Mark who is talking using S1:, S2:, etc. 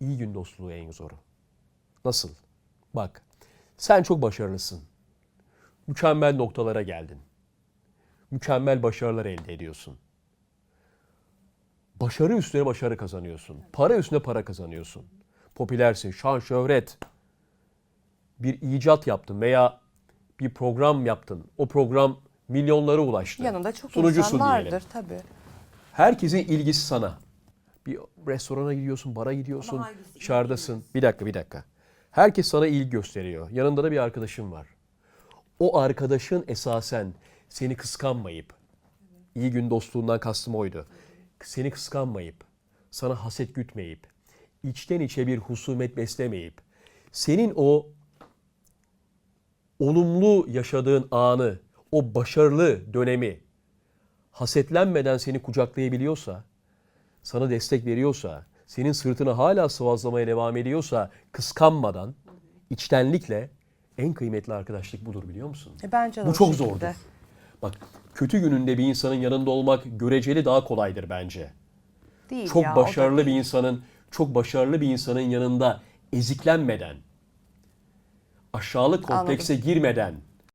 S1: İyi gün dostluğu en zoru. Nasıl? Bak, sen çok başarılısın. Mükemmel noktalara geldin. Mükemmel başarılar elde ediyorsun. Başarı üstüne başarı kazanıyorsun. Para üstüne para kazanıyorsun. Popülersin, şan, şöhret. Bir icat yaptın veya bir program yaptın. O program milyonlara ulaştı.
S2: Yanında çok
S1: Sunucusun
S2: insan
S1: diyelim.
S2: vardır tabii.
S1: Herkesin ilgisi sana. Bir restorana gidiyorsun, bara gidiyorsun, dışarıdasın. Bir dakika, bir dakika. Herkes sana ilgi gösteriyor. Yanında da bir arkadaşın var. O arkadaşın esasen seni kıskanmayıp, iyi gün dostluğundan kastım oydu. Seni kıskanmayıp, sana haset gütmeyip, içten içe bir husumet beslemeyip, senin o olumlu yaşadığın anı, o başarılı dönemi hasetlenmeden seni kucaklayabiliyorsa, sana destek veriyorsa, senin sırtını hala sıvazlamaya devam ediyorsa kıskanmadan, içtenlikle en kıymetli arkadaşlık budur biliyor musun?
S2: E bence de
S1: Bu çok
S2: şekilde.
S1: zordur. Bak kötü gününde bir insanın yanında olmak göreceli daha kolaydır bence.
S2: Değil
S1: Çok
S2: ya,
S1: başarılı bir
S2: değil.
S1: insanın, çok başarılı bir insanın yanında eziklenmeden, aşağılık komplekse girmeden,